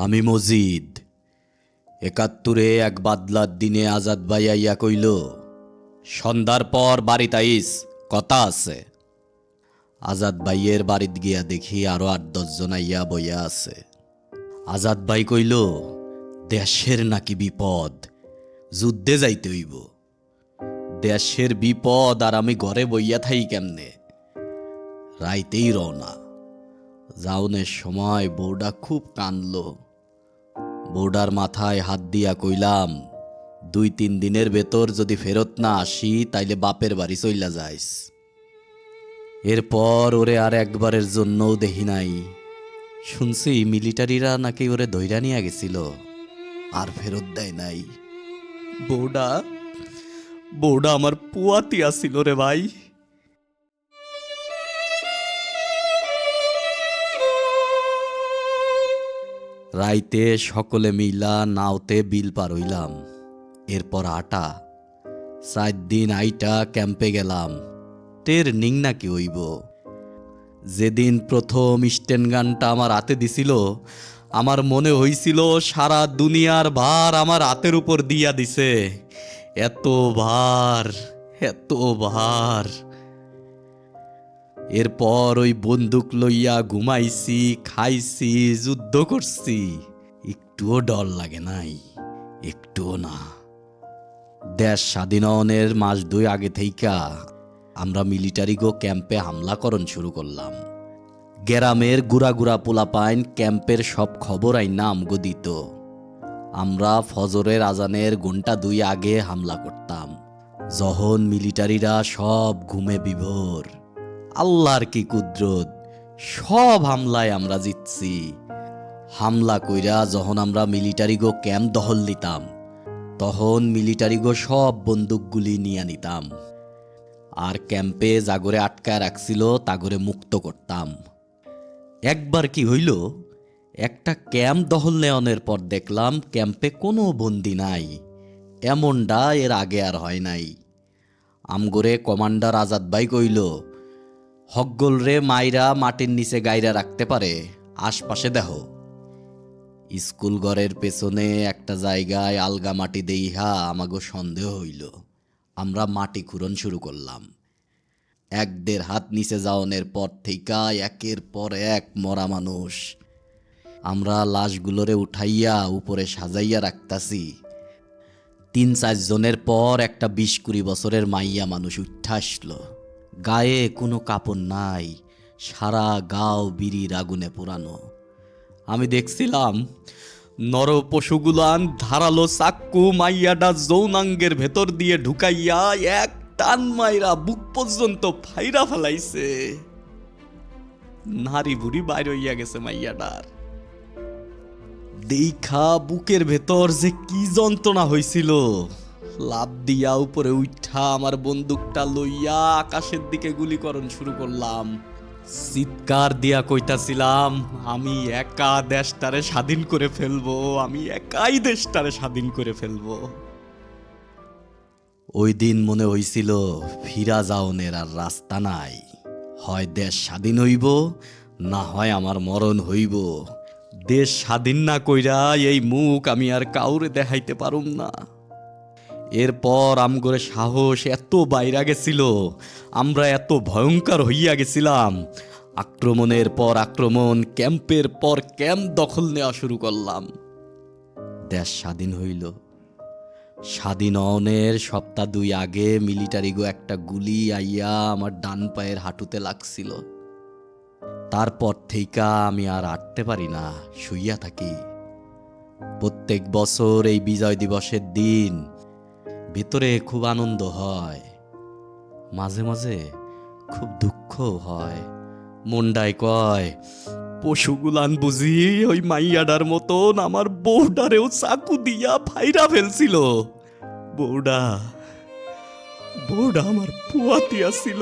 আমি মজিদ। একাত্তরে এক বাদলার দিনে আজাদ ভাই আইয়া কইল, সন্ধ্যার পর বাড়িতে আইস, কথা আছে। আজাদ ভাইয়ের বাড়িত গিয়া দেখি আরও আট দশজন আইয়া বইয়া আছে। আজাদ ভাই কইল, দেশের নাকি বিপদ, যুদ্ধে যাইতে হইব। দেশের বিপদ আর আমি ঘরে বইয়া থাই কেমনে? রাইতেই রওনা। যাওনের সময় বউডা খুব কানল। বউডার মাথায় হাত দিয়া কইলাম, দুই তিন দিনের ভেতর যদি ফেরত না আসি, তাইলে বাপের বাড়ি চইলা যাইস। এরপর ওরে আর একবারের জন্যও দেখি নাই। শুনছি মিলিটারিরা নাকি ওরে ধৈরা নিয়ে গেছিল, আর ফেরত দেয় নাই। বউডা বউডা আমার পুয়াতি আসিল রে ভাই। রাইতে সকলে মিলা নাওতে বিল পার হইলাম। এরপর আটা। চার দিন আইটা ক্যাম্পে গেলাম। টের নিং নাকি হইব। যেদিন প্রথম স্টেন গানটা আমার হাতে দিছিল, আমার মনে হইছিল সারা দুনিয়ার ভার আমার হাতের উপর দিয়া দিছে। এত ভার এত ভার। এরপর ওই বন্দুক লইয়া ঘুমাইছি, খাইছি, যুদ্ধ করছি। একটুও ডর লাগে নাই, একটুও না। দেশ স্বাধীননের মাস দুই আগে থেইকা আমরা মিলিটারি গো ক্যাম্পে হামলা করণ শুরু করলাম। গ্রামের গুড়া গুড়া পোলাপাইন ক্যাম্পের সব খবর আইনা আমগো দিত। আমরা ফজরের আজানের ঘণ্টা দুই আগে হামলা করতাম। যখন মিলিটারিরা সব ঘুমে বিভোর আল্লাহর কি কুদরত? সব হামলায় আমরা জিতছি। হামলা কইরা যখন আমরা মিলিটারি গো ক্যাম্প দহল দিতাম তখন মিলিটারি গো সব বন্দুকগুলি নিয়ে নিতাম। আর ক্যাম্পে জাগরে আটকায় রাখছিল তাগরে মুক্ত করতাম। একবার কি হইল? একটা ক্যাম্প দহল নেওয়ানোর পর দেখলাম ক্যাম্পে কোনো বন্দি নাই। এমনটা এর আগে আর হয় নাই। আমগরে কমান্ডার আজাদ ভাই কইল হকগোল রে মাইরা মাটির নিচে গাইরা রাখতে পারে, আশপাশে দেহ। স্কুল ঘরের পেছনে একটা জায়গায় আলগা মাটি দেইহা আমাগো সন্দেহ হইল। আমরা মাটি খুরন শুরু করলাম। এক দেড় হাত নিচে যাওনের পর থেইকা একের পর এক মরা মানুষ। আমরা লাশগুলোরে উঠাইয়া উপরে সাজাইয়া রাখতাছি। তিন চারজনের পর একটা বিশ কুড়ি বছরের মাইয়া মানুষ উঠা আসলো। গায়ে কোনো কাপড় নাই, সারা গাও বিড়ির আগুনে পোড়ানো। আমি দেখছিলাম নর পশুগুলান ধারালো চাক্কু মাইয়াডা যৌনাঙ্গের ভেতর দিয়ে ঢুকাইয়া এক টান মাইরা বুক পর্যন্ত ফাইরা ফেলাইছে। নারী বুড়ি বাইর হইয়া গেছে মাইয়াডার দেখা বুকের ভেতর যে কি যন্ত্রণা হইছিল। লাভ দিয়া উপরে উঠা আমার বন্দুকটা লইয়া আকাশের দিকে গুলিকরণ শুরু করলাম। চিৎকার দিয়া কইতাছিলাম, আমি একা দেশটারে স্বাধীন করে ফেলব, আমি একাই দেশটারে স্বাধীন করে ফেলব। ওই দিন মনে হইছিল, ফিরা যাওনের আর রাস্তা নাই। হয় দেশ স্বাধীন হইব, না হয় আমার মরণ হইব। দেশ স্বাধীন না কইরা এই মুখ আমি আর কাউরে দেখাইতে পারুম না। এরপর আমগরে সাহস এত বাইরা গেছিল, আমরা এত ভয়ঙ্কর হইয়া গেছিলাম। আক্রমণের পর আক্রমণ, ক্যাম্পের পর ক্যাম্প দখল নেওয়া শুরু করলাম। দেশ স্বাধীন হইল। স্বাধীন অনের সপ্তাহ দুই আগে মিলিটারি গো একটা গুলি আইয়া আমার ডান পায়ের হাঁটুতে লাগছিল। তারপর থেইকা আমি আর আটতে পারি না, শুইয়া থাকি। প্রত্যেক বছর এই বিজয় দিবসের দিন ভিতরে খুব আনন্দ হয়। মাঝে মাঝে খুব দুঃখ হয়। মন্ডায় কয়, পশুগুলান বুঝি ওই মাইয়াডার মতন আমার বউডারেও চাকু দিয়া ফাইরা ফেলছিল। বউডা বউডা আমার পুয়াতি আসছিল